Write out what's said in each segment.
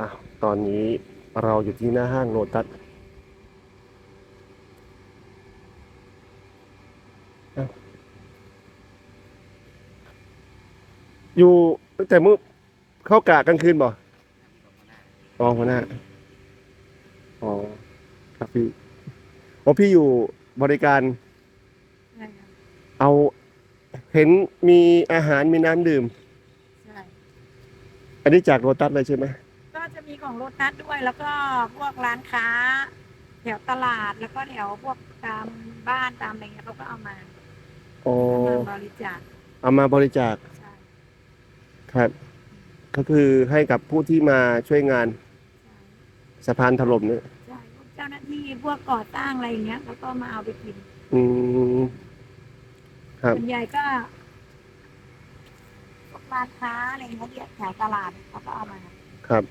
อะตอนนี้เราอยู่ที่หน้าห้างโลตัสอะอยู่ตั้งแต่มื้อเข้ากะกลางคืนบ่อ๋อหัวหน้าอ๋อครับพี่อ๋อพี่อยู่บริการ ใช่ค่ะเอาเห็นมีอาหารมีน้ำดื่ม ใช่ อันนี้จากโลตัสเลยใช่ไหม ก็จะมีของโรตัสด้วย แล้วก็พวกร้านค้า แถวตลาดแล้วก็แถวพวกตามบ้านตามอะไรเงี้ยเขาก็เอามาอ๋อเอามาบริจาคเอามาบริจาคใช่ครับ ก็คือให้กับผู้ที่มาช่วยงานใช่สะพานถล่มเนี่ยใช่พวกเจ้าหน้าที่พวกก่อสร้างอะไรอย่างเงี้ยแล้วก็มาเอาไปกินอืม ครับ ส่วนใหญ่ก็พวกร้านค้าอะไรเงี้ยที่แถวตลาดเขาก็เอามา ครับ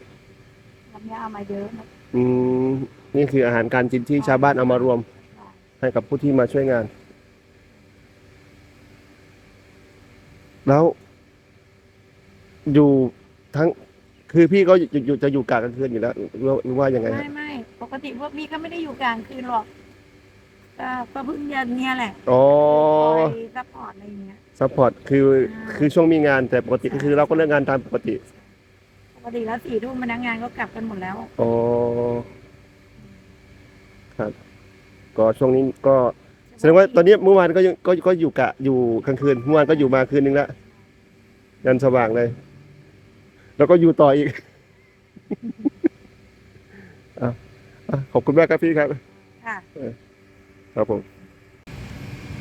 วันนี้เอามาเยอะนะอืมนี่คืออาหารการกินที่ชาวบ้านเอามารวมใช่ให้กับผู้ที่มาช่วยงาน แล้ว อยู่ทั้ง คือพี่ก็อยู่อยู่จะอยู่กะกลางคืนอยู่แล้วหรือว่าหรือว่ายังไงฮะไม่ไม่ปกติพวกพี่ก็ไม่ได้อยู่กลางคืนหรอกก็ก็เพิ่งเย็นเนี่ยแหละอ๋อคอยซัพพอร์ตอะไรอย่างเงี้ย ซัพพอร์ตคือคือช่วงมีงานแต่ปกติก็คือเราก็เลิกงานตามปกติ ปกติแล้วสี่ทุ่มพนักงานก็กลับกันหมดแล้ว อ๋อครับ ก็ช่วงนี้ก็แสดงว่าตอนนี้เมื่อวานก็ยังก็ก็อยู่กะอยู่กลางคืนเมื่อวานก็อยู่มาคืนนึงแล้วยันสว่างเลย แล้วก็อยู่ต่ออีกอะอะขอบคุณมากครับพี่ครับ ค่ะ ครับผม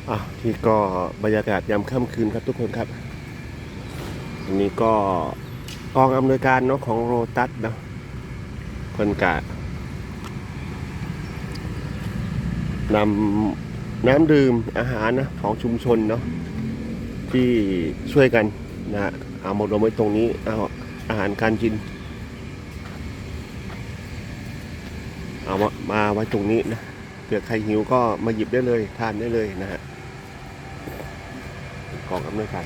อะที่ก็บรรยากาศยามค่ำคืนครับทุกคนครับ อันนี้ก็ กองอำนวยการเนาะของโรตัสเนาะเพิ่นกะนำน้ำดื่มอาหารนะของชุมชนเนาะที่ช่วยกันนะเอาหมารวมไว้ตรงนี้เอาอาหารการกิน เอามามาไว้ตรงนี้นะเผื่อใครหิวก็มาหยิบได้เลยทานได้เลยนะฮะกองอำนวยการ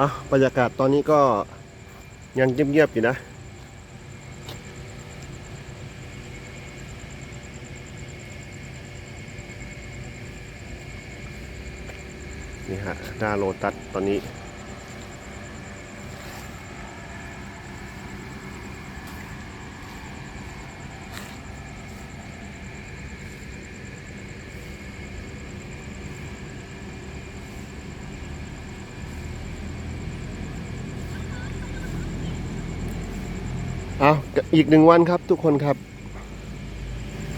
อะบรรยากาศตอนนี้ก็ยังเงียบๆอยู่นะ นี่ฮะหน้าโลตัสตอนนี้ เอาอีกหนึ่งวันครับทุกคนครับ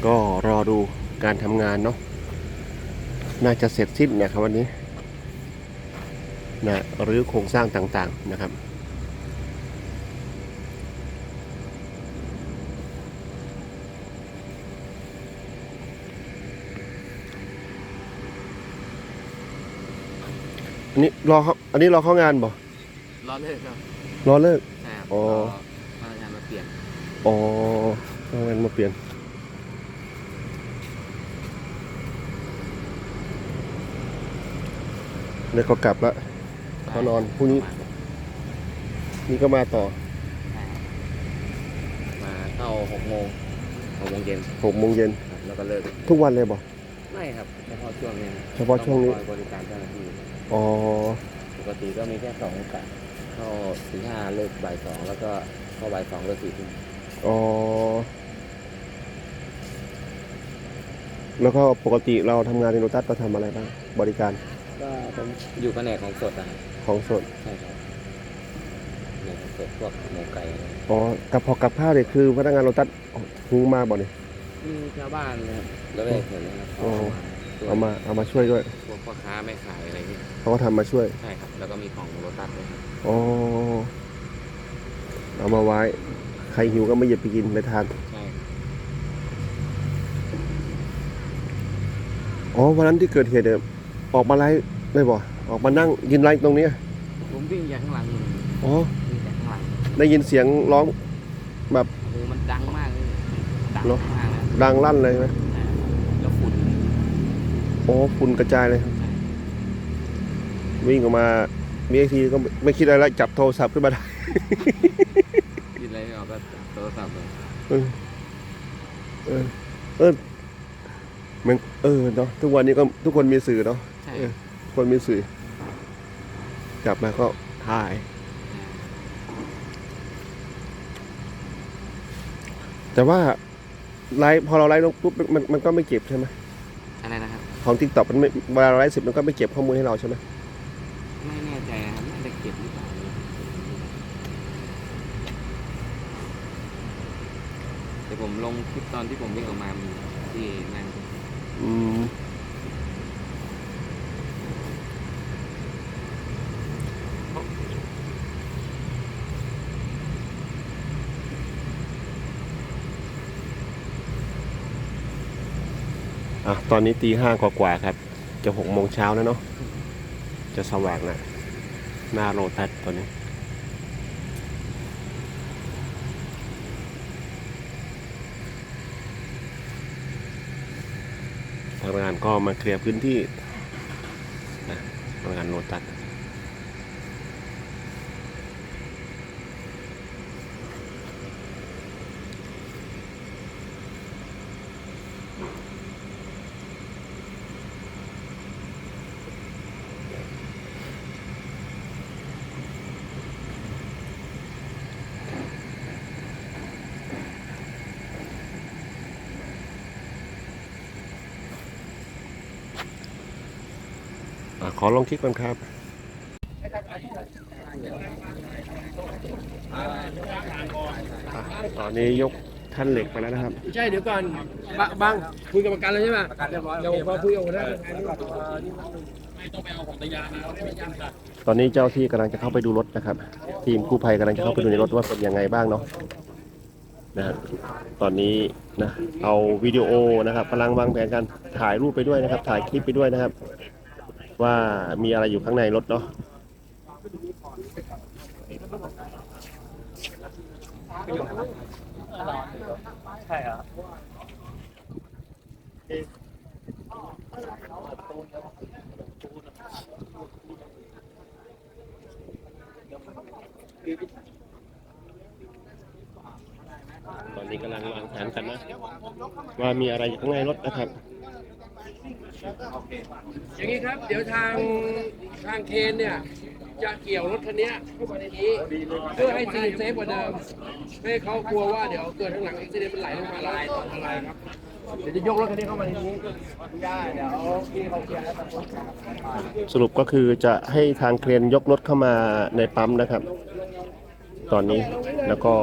ก็รอดูการทำงานเนาะน่าจะเสร็จสิ้นนะครับวันนี้นะหรือโครงสร้างต่างๆนะครับ อันนี้รอเขาอันนี้รอเข้างานบ่รอเลิกครับ รอเลิกใช่ครับอ๋อ อ๋อเข้างานมาเปลี่ยนเดี๋ยวก็กลับละเขานอนพรุ่งนี้ นี่ก็มาต่อใช่ครับมาเข้าหกโมงหกโมงเย็นหกโมงเย็นครับแล้วก็เลิกทุกวันเลยบ่ไม่ครับเฉพาะช่วงนี้เฉพาะช่วงนี้ ต้องคอยบริการเจ้าหน้าที่อ๋อปกติก็มีแค่สองโอกาสเข้าถึงห้าเลิกบ่ายสองแล้วก็เข้าบ่ายสองเลิกสี่ทุ่ม อ๋อ แล้วก็ปกติเราทำงานในโรตัสเราทำอะไรบ้าง บริการก็ผมอยู่แผนกของสดนะครับของสด ใช่ครับแผนกของสดพวกหมูไก่อะไรอ๋อ กับพอกับข้าวเนี่ยคือพนักงานโรตัสหุงมาบ่เนี่ย มีชาวบ้านนะครับแล้วก็เห็นนะครับอ๋อช่วยเอามาเอามาช่วยด้วย พวกพ่อค้าแม่ขายอะไรเงี้ยเขาก็ทำมาช่วย ใช่ครับ แล้วก็มีของโรตัสด้วยครับอ๋อ เอามาไว้ใครหิวก็ไม่หยิบไปกินไปทาน ใช่อ๋อวันนั้นที่เกิดเหตุเนี่ยออกมาไลฟ์ไม่บ่ออกมานั่งยินไลฟ์ตรงเนี้ยผมวิ่งจากข้างหลังอยู่อ๋อวิ่งจากข้างหลังได้ยินเสียงร้องโอ้โหมันดังมากเลยดังเหรอมากนะดังลั่นเลยไหมใช่แล้วฝุ่นโอ้ฝุ่นกระจายเลยใช่วิ่งออกมามีไอทีก็ไม่ไม่คิดอะไรแล้วจับโทรศัพท์ขึ้นมาได้ กก็โทรศัพท์เลยเออ เออ เออมันเออเนาะทุกวันนี้ก็ทุกคนมีสื่อเนาะใช่เออทุกคนมีสื่อ จับมาก็ถ่าย แต่ว่าไลฟ์พอเราไลฟ์ลงปุ๊บมันมันก็ไม่เก็บใช่ไหมอะไรนะครับ ของทิกตอกมันไม่เวลาเราไลฟ์เสร็จมันก็ไม่เก็บข้อมูลให้เราใช่ไหมไม่แน่ใจนะครับน่าจะเก็บหรือ เปล่ผมลงคลิปตอนที่ผมวิ่งออกมามีที่นั่นอืมอะตอนนี้ตีห้ากว่าๆครับ จะหกโมงเช้าแล้วเนาะจะสว่างแล้วหน้าโรตัสตอนนี้ ทางงานก็มาเคลียร์พื้นที่นะทางงานโลตัสอะ ขอลองคลิกก่อนครับอะตอนนี้ยกท่านเหล็กไปแล้วนะครับ ใช่เดี๋ยวก่อนบะบังคุยกับประกันแล้วใช่ไหมประกันเรียบร้อยเดี๋ยวพอคุยกับหัวหน้าตอนนี้เจ้าที่กำลังจะเข้าไปดูรถนะครับ ทีมกู้ภัยกำลังจะเข้าไปดูในรถว่าเป็นยังไงบ้างเนาะนะฮะตอนนี้นะเอาวิดีโอนะครับกำลังวางแผนการถ่ายรูปไปด้วยนะครับ ถ่ายคลิปไปด้วยนะครับ ว่ามีอะไรอยู่ข้างในรถเนาะใช่ครับตอนนี้กำลังวางแผนกันนะ ว่ามีอะไรอยู่ข้างในรถนะครับ อย่างนี้ครับเดี๋ยวทางทางเคนเนี่ย จะเกี่ยวรถคันเนี้ยเข้ามาในนี้ เพื่อให้ซีนเซฟกว่าเดิมไม่ให้เขากลัวว่าเดี๋ยวเกิดข้างหลังอุบิเหตุมันไหลลงมาลายต่ออะไรครับเดี๋ยวจะยกรถคันนี้เข้ามาในนี้ได้เดี๋ยวพี่เขาเคลียร์แล้วสรุปก็คือจะให้ทางเครนยกรถเข้ามาในปั๊มนะครับ ตอนนี้แล้วก็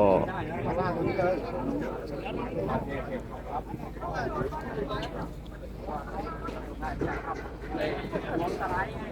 จะทำในวอลไลท์